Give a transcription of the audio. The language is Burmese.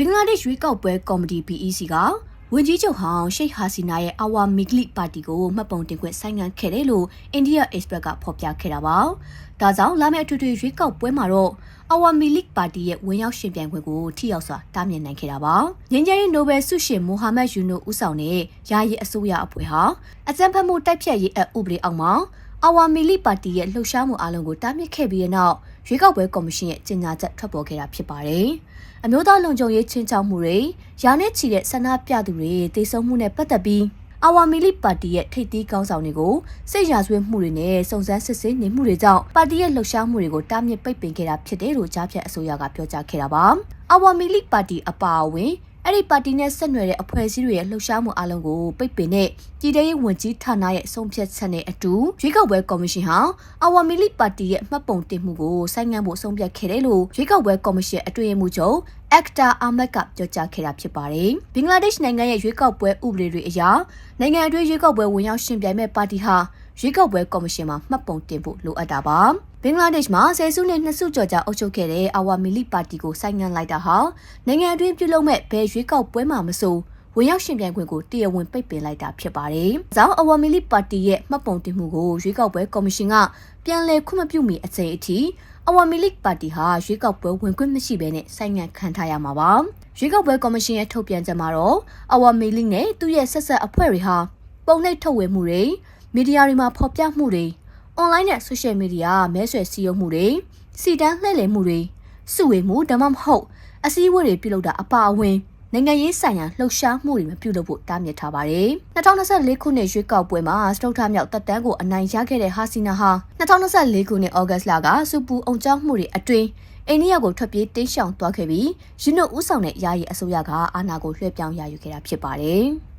ဘင်္ဂလားဒေ့ရှ်ရွေးကောက်ပွဲကော်မတီ BEC ကဝန်ကြီးချုပ်ဟောင်းရှိတ်ဟာစီနာရဲ့အာဝါမီဂလိပါတီကိုမှတ်ပုံတင်ခွင့်ဆိုင်းငံ့ခဲ့တယ်လို့အိန္ဒိယ Express ကဖော်ပြခဲ့တာပါ။ဒါကြောင့်လာမယ့်အထွေထွေရွေးကောက်ပွဲမှာတော့အာဝါမီလိပါတီရဲ့ဝင်ရောက်ရှင်ပြိုင်ခွင့်ကိုထိရောက်စွာတားမြစ်နိုင်ခဲ့တာပါ။ငင်းကျင်းနိုဘယ်ဆုရှင်မိုဟာမက်ယူနိုဦးဆောင်တဲ့ယာယီအစိုးရအဖွဲ့ဟာအကြံဖတ်မှုတိုက်ဖြတ်ရေးအဥပဒေအောက်မှာ အာဝါမီလိပါတီရဲ့လှုပ်ရှားမှုအလုံးကိုတားမြစ်ခဲ့ပြီးတဲ့နောက်ရွေးကောက်ပွဲကော်မရှင်ရဲ့ကြေညာချက်ထွက်ပေါ်ခဲ့တာဖြစ်ပါတယ်။အမျိုးသားလုံခြုံရေးချင်းချောက်မှုတွေရာနဲ့ချီတဲ့ဆန္ဒပြသူတွေတေဆုံးမှုနဲ့ပတ်သက်ပြီးအာဝါမီလိပါတီရဲ့ထိပ်သီးကောင်းဆောင်တွေကိုစိတ်ရာဇဝတ်မှုတွေနဲ့စုံစမ်းစစ်ဆေးနေမှုတွေကြောင့်ပါတီရဲ့လှုပ်ရှားမှုတွေကိုတားမြစ်ပိတ်ပင်ခဲ့တာဖြစ်တယ်လို့ကြားဖြတ်အစိုးရကပြောကြားခဲ့တာပါ။အာဝါမီလိပါတီအပါအဝင် အဲ့ဒီပါတီနဲ့ဆက်နွယ်တဲ့အဖွဲ့အစည်းတွေရဲ့လှုပ်ရှားမှုအလုံးကိုပိတ်ပင်တဲ့ပြည်ထောင်ရေးဝန်ကြီးဌာနရဲ့ဆုံးဖြတ်ချက်နဲ့အတူရွေးကောက်ပွဲကော်မရှင်ဟာအာဝါမီလိပါတီရဲ့မှတ်ပုံတင်မှုကိုဆိုင်းငံ့ဖို့ဆုံးဖြတ်ခဲ့တယ်လို့ရွေးကောက်ပွဲကော်မရှင်အတွင်းမှုချုပ်အက်တာအာမက်ကပြောကြားခဲ့တာဖြစ်ပါတယ်။ဘင်္ဂလားဒေ့ရှ်နိုင်ငံရဲ့ရွေးကောက်ပွဲဥပဒေတွေအရနိုင်ငံအတွင်းရွေးကောက်ပွဲဝင်ရောက်ရှင်ပြိုင်မဲ့ပါတီဟာရွေးကောက်ပွဲကော်မရှင်မှာမှတ်ပုံတင်ဖို့လိုအပ်တာပါ။ဘင်္ဂလားဒေ့ရှ်မှာဆယ်စုနှစ်နှစ်စုကျော်ကြာအုပ်ချုပ်ခဲ့တဲ့အာဝါမီလိပါတီကိုဆိုင်းငံ့လိုက်တာဟာနိုင်ငံအတွင်းပြုလုပ်မဲ့ဘယ်ရွေးကောက်ပွဲမှာမဆို ဝင်ရောက်ရှင်ပြိုင်ခွင့်ကိုတရားဝင်ပိတ်ပင်လိုက်တာဖြစ်ပါတယ်။ဇောင်းအဝါမီလီပါတီရဲ့မှတ်ပုံတင်မှုကိုရွေးကောက်ပွဲကော်မရှင်ကပြန်လည်ခွင့်မပြုမီအချိန်အထိအဝါမီလီပါတီဟာရွေးကောက်ပွဲဝင်ခွင့်မရှိဘဲနဲ့ဆိုင်းငံ့ခံထားရမှာပါ။ရွေးကောက်ပွဲကော်မရှင်ရဲ့ထုတ်ပြန်ချက်မှာတော့အဝါမီလီနဲ့သူ့ရဲ့ဆက်ဆက်အဖွဲ့တွေဟာပုံနှိပ်ထုတ်ဝေမှုတွေမီဒီယာတွေမှာဖော်ပြမှုတွေအွန်လိုင်းနဲ့ဆိုရှယ်မီဒီယာမဲဆွယ်စည်းရုံးမှုတွေစီတန်းလှည့်လည်မှုတွေစုဝေမှုဒါမှမဟုတ်အစည်းအဝေးတွေပြုလုပ်တာအပါအဝင် နိုင်ငံရေးဆိုင်ရာလှုပ်ရှားမှုတွေမပြုလုပ်ဖို့တားမြစ်ထားပါတယ်။2024ခုနှစ်ရွေးကောက်ပွဲမှာစတုထမြောက်တပ်တန်းကိုအနိုင်ရခဲ့တဲ့ဟာစီနာဟာ2024ခုနှစ်ဩဂတ်လကစူပူအောင်ကြောင်းမှုတွေအတွင်းအိန္ဒိယကိုထွက်ပြေးတိမ်းရှောင်သွားခဲ့ပြီးယူနိုဦးဆောင်တဲ့ယာယီအစိုးရကအာဏာကိုလွှဲပြောင်းရယူခဲ့တာဖြစ်ပါတယ်။